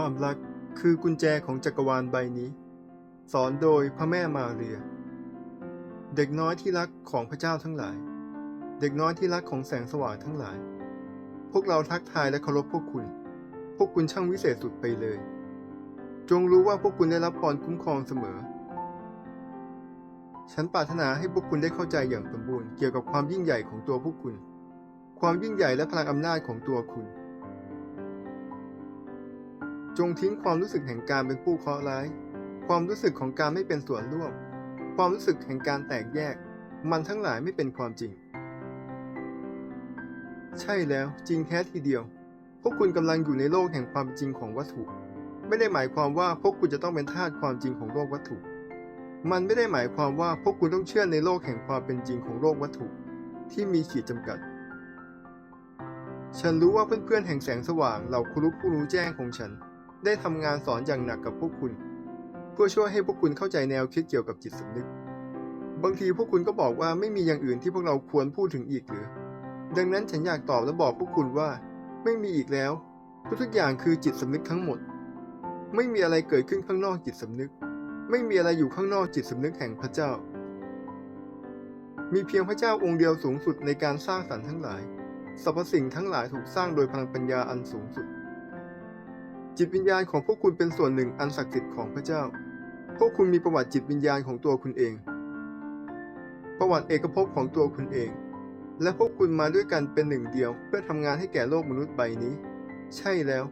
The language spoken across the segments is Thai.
ความรักคือกุญแจของจักรวาลใบนี้ สอนโดยพระแม่มาเรีย เด็กน้อยที่รักของพระเจ้าทั้งหลาย เด็กน้อยที่รักของแสงสว่างทั้งหลาย พวกเราทักทายและเคารพพวกคุณ พวกคุณช่างวิเศษสุดไปเลย จงรู้ว่าพวกคุณได้รับพรคุ้มครองเสมอ ฉันปรารถนาให้พวกคุณได้เข้าใจอย่างสมบูรณ์เกี่ยวกับความยิ่งใหญ่ของตัวพวกคุณ ความยิ่งใหญ่และพลังอำนาจของตัวคุณ จงทิ้งความรู้สึกแห่งการเป็นผู้เคราะห์ร้าย ความรู้สึกของการไม่เป็นส่วนร่วม ความรู้สึกแห่งการแตกแยก มันทั้งหลายไม่เป็นความจริง ใช่แล้วจริงแท้ทีเดียว พวกคุณกำลังอยู่ในโลกแห่งความจริงของวัตถุ ไม่ได้หมายความว่าพวกคุณจะต้องเป็นทาสความจริงของโลกวัตถุ มันไม่ได้หมายความว่าพวกคุณต้องเชื่อในโลกแห่งความเป็นจริงของโลกวัตถุ ที่มีขีดจำกัดฉันรู้ว่าเพื่อนๆ แห่งแสงสว่างเหล่าครูผู้รู้แจ้งของฉัน ได้ทำงานสอนอย่างหนักกับพวกคุณ เพื่อช่วยให้พวกคุณเข้าใจแนวคิดเกี่ยวกับจิตสำนึก บางทีพวกคุณก็บอกว่าไม่มีอย่างอื่นที่พวกเราควรพูดถึงอีกหรือ ดังนั้นฉันอยากตอบและบอกพวกคุณว่า ไม่มีอีกแล้ว ทุกๆอย่างคือจิตสำนึกทั้งหมด ไม่มีอะไรเกิดขึ้นข้างนอกจิตสำนึก ไม่มีอะไรอยู่ข้างนอกจิตสำนึกแห่งพระเจ้า มีเพียงพระเจ้าองค์เดียวสูงสุดในการสร้างสรรค์ทั้งหลายสรรพสิ่งทั้งหลายถูกสร้างโดยพลังปัญญาอันสูงสุด จิตวิญญาณของพวกคุณเป็นส่วนหนึ่งอันศักดิ์สิทธิ์ของพระเจ้า พวกคุณมีประวัติจิตวิญญาณของตัวคุณเอง ประวัติเอกภพของตัวคุณเอง และพวกคุณมาด้วยกันเป็นหนึ่งเดียว เพื่อทำงานให้แก่โลกมนุษย์ใบนี้ ใช่แล้ว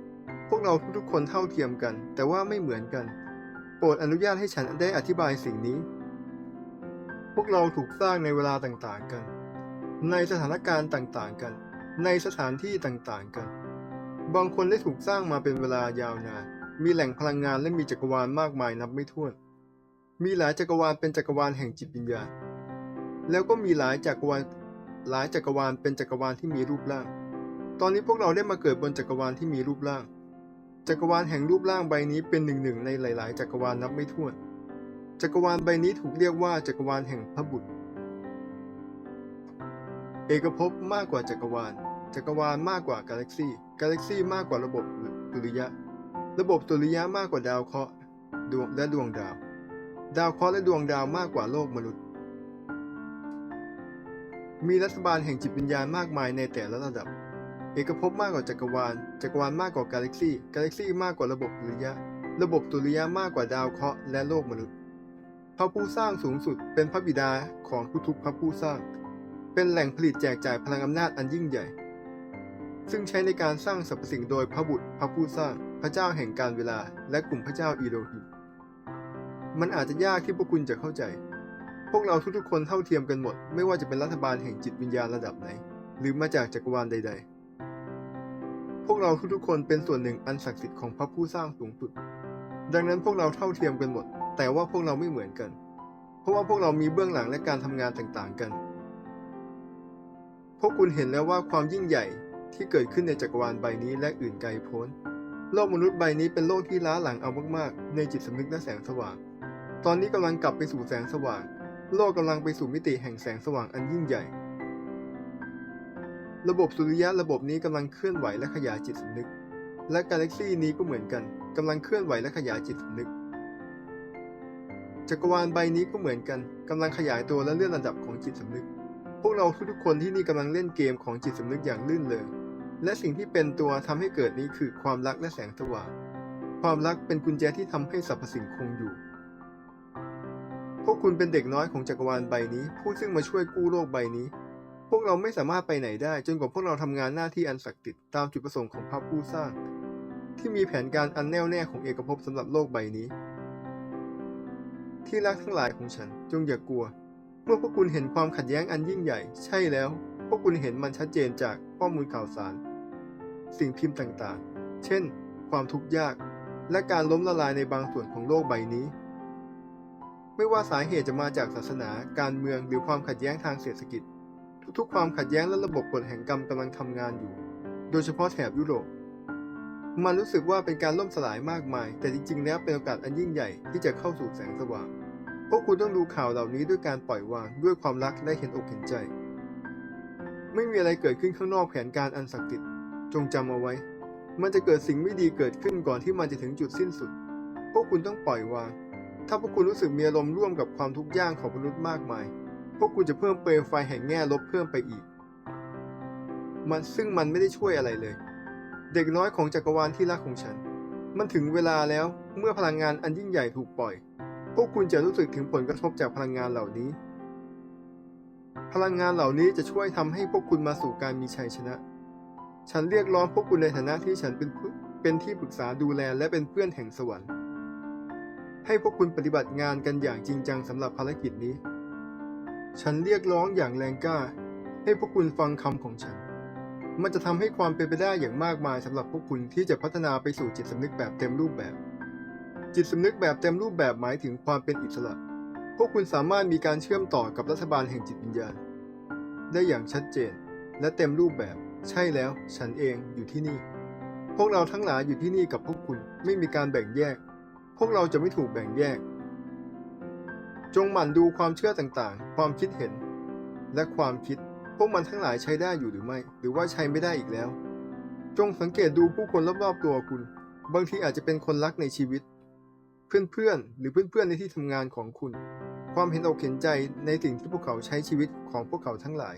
พวกเราทุกๆคนเท่าเทียมกัน แต่ว่าไม่เหมือนกัน โปรดอนุญาตให้ฉันได้อธิบายสิ่งนี้ พวกเราถูกสร้างในเวลาต่างๆกัน ในสถานการณ์ต่างๆกัน ในสถานที่ต่างๆกัน บางคนได้ถูกสร้างมาเป็นเวลายาวนาน มีแหล่งพลังงานและมีจักรวาลมากมายนับไม่ถ้วน มีหลายจักรวาลเป็นจักรวาลแห่งจิตวิญญาณ แล้วก็มีหลายจักรวาลหลายจักรวาลเป็นจักรวาลที่มีรูปร่าง ตอนนี้พวกเราได้มาเกิดบนจักรวาลที่มีรูปร่าง จักรวาลแห่งรูปร่างใบนี้เป็นหนึ่งหนึ่งในหลาย ๆ จักรวาลนับไม่ถ้วน จักรวาลใบนี้ถูกเรียกว่าจักรวาลแห่งพระบุตร เอกภพมากกว่าจักรวาล จักรวาลมากกว่ากาแล็กซี่ กาแล็กซี่มากกว่าระบบสุริยะ ระบบสุริยะมากกว่าดาวเคราะห์ดวงและดวงดาว ดาวเคราะห์และดวงดาวมากกว่าโลกมนุษย์ มีรัฐบาลแห่งจิตวิญญาณมากมายในแต่ละระดับ เอกภพมากกว่าจักรวาล จักรวาลมากกว่ากาแล็กซี่ กาแล็กซี่มากกว่าระบบสุริยะ ระบบสุริยะมากกว่าดาวเคราะห์และโลกมนุษย์ พระผู้สร้างสูงสุดเป็นพระบิดาของทุกๆพระผู้สร้าง เป็นแหล่งผลิตแจกจ่ายพลังอำนาจอันยิ่งใหญ่ ซึ่งใช้ในการสร้างสรรพสิ่งโดยพระบุตรพระผู้สร้าง พระเจ้าแห่งการเวลา และกลุ่มพระเจ้าอีโลฮิมมันอาจจะยากที่พวกคุณจะเข้าใจ พวกเราทุกๆคนเท่าเทียมกันหมด ไม่ว่าจะเป็นรัฐบาลแห่งจิตวิญญาณระดับไหน หรือมาจากจักรวาลใด ๆ พวกเราทุกๆคนเป็นส่วนหนึ่งอันศักดิ์สิทธิ์ของพระผู้สร้างสูงสุด ดังนั้นพวกเราเท่าเทียมกันหมด แต่ว่าพวกเราไม่เหมือนกัน เพราะว่าพวกเรามีเบื้องหลังและการทำงานต่างๆกัน พวกคุณเห็นแล้วว่าความยิ่งใหญ่ ที่เกิดขึ้นในจักรวาลใบนี้และอื่นไกลโพ้น โลกมนุษย์ใบนี้เป็นโลกที่ล้าหลังเอามากๆ ในจิตสำนึกและแสงสว่าง ตอนนี้กำลังกลับไปสู่แสงสว่าง โลกกำลังไปสู่มิติแห่งแสงสว่างอันยิ่งใหญ่ ระบบสุริยะระบบนี้กำลังเคลื่อนไหวและขยายจิตสำนึก และกาแล็กซี่นี้ก็เหมือนกันกำลังเคลื่อนไหวและขยายจิตสำนึก จักรวาลใบนี้ก็เหมือนกันกำลังขยายตัวและเลื่อนระดับของจิตสำนึกพวกเราทุกๆคนที่นี่กำลังเล่นเกมของจิตสำนึกอย่างลื่นเริง และสิ่งที่เป็นตัวทำให้เกิดนี้คือความรักและแสงสว่าง ความรักเป็นกุญแจที่ทำให้สรรพสิ่งคงอยู่ พวกคุณเป็นเด็กน้อยของจักรวาลใบนี้ ผู้ซึ่งมาช่วยกู้โลกใบนี้ พวกเราไม่สามารถไปไหนได้ จนกว่าพวกเราทำงานหน้าที่อันศักดิ์สิทธิ์ตามจุดประสงค์ของพระผู้สร้าง ที่มีแผนการอันแน่วแน่ของเอกภพสำหรับโลกใบนี้ ที่รักทั้งหลายของฉันจงอย่ากกลัว เมื่อพวกคุณเห็นความขัดแย้งอันยิ่งใหญ่ ใช่แล้ว พวกคุณเห็นมันชัดเจนจากข้อมูลข่าวสาร สิ่งพิมพ์ต่างๆ เช่น ความทุกข์ยาก และการล้มละลายในบางส่วนของโลกใบนี้ ไม่ว่าสาเหตุจะมาจากศาสนา การเมืองหรือความขัดแย้งทางเศรษฐกิจ ทุกๆ ความขัดแย้งและระบบกฎแห่งกรรมกำลังทำงานอยู่ โดยเฉพาะแถบยุโรปมันรู้สึกว่าเป็นการล่มสลายมากมาย แต่จริงๆ แล้วเป็นโอกาสอันยิ่งใหญ่ที่จะเข้าสู่แสงสว่าง พวกคุณต้องดูข่าวเหล่านี้ด้วยการปล่อยวางด้วยความรักและเห็นอกเห็นใจ ไม่มีอะไรเกิดขึ้นข้างนอกแผนการอันศักดิ์สิทธิ์จงจำเอาไว้ มันจะเกิดสิ่งไม่ดีเกิดขึ้นก่อนที่มันจะถึงจุดสิ้นสุด พวกคุณต้องปล่อยวาง ถ้าพวกคุณรู้สึกมีอารมณ์ร่วมกับความทุกข์ยากของมนุษย์มากมาย พวกคุณจะเพิ่มเปลวไฟแห่งแง่ลบเพิ่มไปอีก มันซึ่งมันไม่ได้ช่วยอะไรเลย เด็กน้อยของจักรวาลที่รักของฉัน มันถึงเวลาแล้วเมื่อพลังงานอันยิ่งใหญ่ถูกปล่อย พวกคุณจะรู้สึกถึงผลกระทบจากพลังงานเหล่านี้ พลังงานเหล่านี้จะช่วยทำให้พวกคุณมาสู่การมีชัยชนะ ฉันเรียกร้องพวกคุณในฐานะที่ฉันเป็นเป็นที่ปรึกษาดูแลและเป็นเพื่อนแห่งสวรรค์ ให้พวกคุณปฏิบัติงานกันอย่างจริงจังสำหรับภารกิจนี้ ฉันเรียกร้องอย่างแรงกล้า ให้พวกคุณฟังคำของฉัน มันจะทำให้ความเป็นไปได้อย่างมากมายสำหรับพวกคุณที่จะพัฒนาไปสู่จิตสำนึกแบบเต็มรูปแบบ จิตสำนึกแบบเต็มรูปแบบหมายถึงความเป็นอิสระ พวกคุณสามารถมีการเชื่อมต่อกับรัฐบาลแห่งจิตวิญญาณ ได้อย่างชัดเจน และเต็มรูปแบบ ใช่แล้ว ฉันเองอยู่ที่นี่ พวกเราทั้งหลายอยู่ที่นี่กับพวกคุณไม่มีการแบ่งแยก พวกเราจะไม่ถูกแบ่งแยก จงหมั่นดูความเชื่อต่างๆ ความคิดเห็น และความคิด พวกมันทั้งหลายใช้ได้อยู่หรือไม่ หรือว่าใช้ไม่ได้อีกแล้ว จงสังเกตดูผู้คนรอบๆตัวคุณ บางทีอาจจะเป็นคนรักในชีวิต เพื่อนๆ หรือเพื่อนๆในที่ทำงานของคุณ ความเห็นอกเห็นใจในสิ่งที่พวกเขาใช้ชีวิตของพวกเขาทั้งหลาย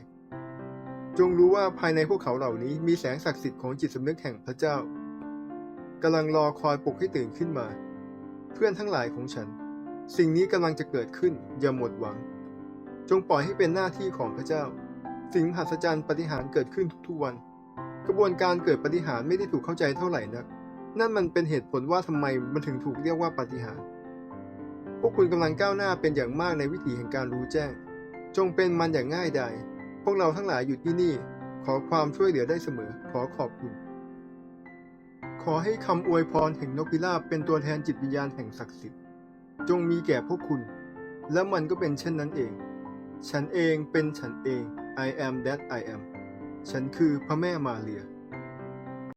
จงรู้ว่าภายในพวกเขาเหล่านี้มีแสงศักดิ์สิทธิ์ของจิตสำนึกแห่งพระเจ้ากำลังรอคอยปลุกให้ตื่นขึ้นมา เพื่อนทั้งหลายของฉัน สิ่งนี้กำลังจะเกิดขึ้นอย่าหมดหวัง จงปล่อยให้เป็นหน้าที่ของพระเจ้า สิ่งมหัศจรรย์ปฏิหารเกิดขึ้นทุกๆวัน กระบวนการเกิดปฏิหารไม่ได้ถูกเข้าใจเท่าไหร่นัก นั่นมันเป็นเหตุผลว่าทำไมมันถึงถูกเรียกว่าปาฏิหารย์พวกคุณกำลังก้าวหน้าเป็นอย่างมากในวิถีแห่งการรู้แจ้ง จงเป็นมันอย่างง่ายดายพวกเราทั้งหลายอยู่ที่นี่ ขอความช่วยเหลือได้เสมอ ขอขอบคุณ ขอให้คำอวยพรแห่งนกพิราบเป็นตัวแทนจิตวิญญาณแห่งศักดิ์สิทธิ์ จงมีแก่พวกคุณ และมันก็เป็นเช่นนั้นเอง ฉันเองเป็นฉันเอง I am that I am ฉันคือพระแม่มาเรีย